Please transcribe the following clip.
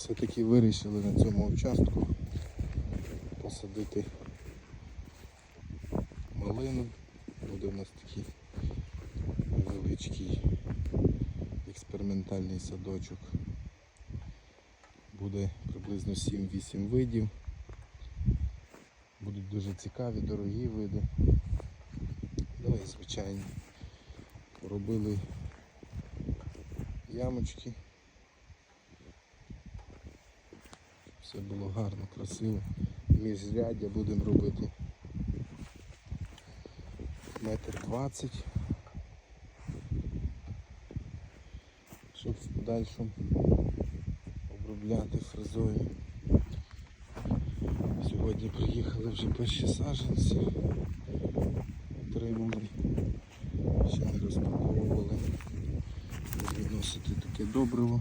Все-таки вирішили на цьому участку посадити малину. Буде у нас такий невеличкий експериментальний садочок. Буде приблизно 7-8 видів. Будуть дуже цікаві, дорогі види. Ну і звичайно робили ямочки. Все було гарно, красиво. Міжряддя будемо робити метр двадцять. Щоб в подальшому обробляти фрезою. Сьогодні приїхали вже перші саджанці. Отримали. Ще не розпаковували. Відносити таке добриво.